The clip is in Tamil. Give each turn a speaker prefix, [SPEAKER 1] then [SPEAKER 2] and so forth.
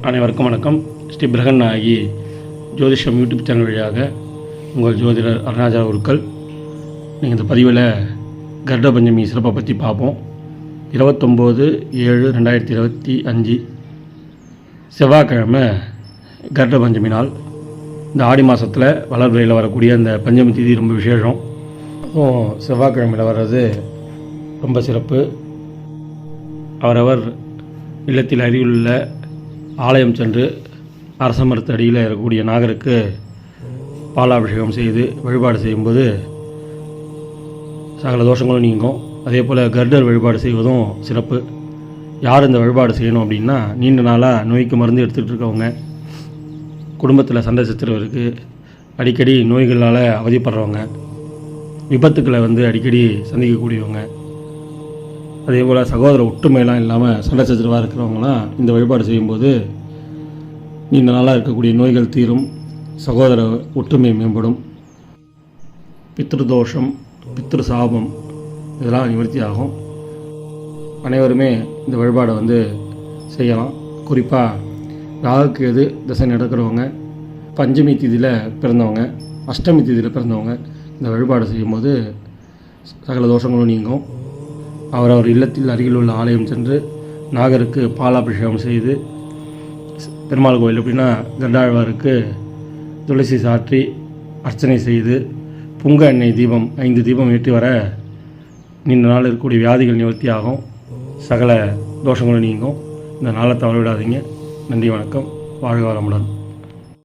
[SPEAKER 1] அனைவருக்கும் வணக்கம். ஸ்ரீ பிரகன் நாயகி ஜோதிஷம் யூடியூப் சேனல் வழியாக உங்கள் ஜோதிடர் அருணாச்சல குருக்கள். நீங்கள் இந்த பதிவில் கர்ட பஞ்சமி சிறப்பை பற்றி பார்ப்போம். இருபத்தொம்போது ஏழு ரெண்டாயிரத்தி இருபத்தி அஞ்சு செவ்வாய்க்கிழமை கர்ட பஞ்சமி நாள். இந்த ஆடி மாதத்தில் வளர்பிறையில் வரக்கூடிய அந்த பஞ்சமி தேதி ரொம்ப விசேஷம். அதுவும் செவ்வாய்க்கிழமையில் வர்றது ரொம்ப சிறப்பு. அவரவர் இல்லத்தில் அருகிலுள்ள ஆலயம் சென்று அரச அடியில் இருக்கக்கூடிய நாகருக்கு பாலாபிஷேகம் செய்து வழிபாடு செய்யும்போது சகல தோஷங்களும் நீங்கும். அதே போல் கர்டர் வழிபாடு செய்வதும் சிறப்பு. யார் இந்த வழிபாடு செய்யணும் அப்படின்னா நீண்ட நாளாக நோய்க்கு மருந்து எடுத்துகிட்டு இருக்கவங்க. குடும்பத்தில் சண்டை சச்சரவு இருக்குது அடிக்கடி நோய்களால் அவதிப்படுறவங்க. விபத்துக்களை வந்து அடிக்கடி சந்திக்கக்கூடியவங்க. அதே போல் சகோதர ஒற்றுமையெல்லாம் இல்லாமல் சண்டை சச்சரவாக இருக்கிறவங்களாம் இந்த வழிபாடு செய்யும்போது நீண்ட நாளாக இருக்கக்கூடிய நோய்கள் தீரும் சகோதர ஒற்றுமை மேம்படும். பித்ருதோஷம் பித்ரு சாபம் இதெல்லாம் நிவர்த்தி ஆகும். அனைவருமே இந்த வழிபாடை வந்து செய்யலாம். குறிப்பாக ராகுக்கு எது திசை நடக்கிறவங்க பஞ்சமி திதியில் பிறந்தவங்க அஷ்டமி திதியில் பிறந்தவங்க இந்த வழிபாடு செய்யும்போது சகல தோஷங்களும் நீங்கும். அவர் அவர் இல்லத்தில் அருகில் உள்ள ஆலயம் சென்று நாகருக்கு பாலாபிஷேகம் செய்து பெருமாள் கோயில் எப்படின்னா கண்டாழ்வாருக்கு துளசி சாற்றி அர்ச்சனை செய்து புங்க எண்ணெய் தீபம் ஐந்து தீபம் ஏற்றி வர நீண்ட நாள் இருக்கக்கூடிய வியாதிகள் நிவர்த்தி ஆகும். சகல தோஷங்களும் நீங்கும். இந்த நாளை தவற விடாதீங்க நன்றி வணக்கம். வாழ்க வளமுடன்.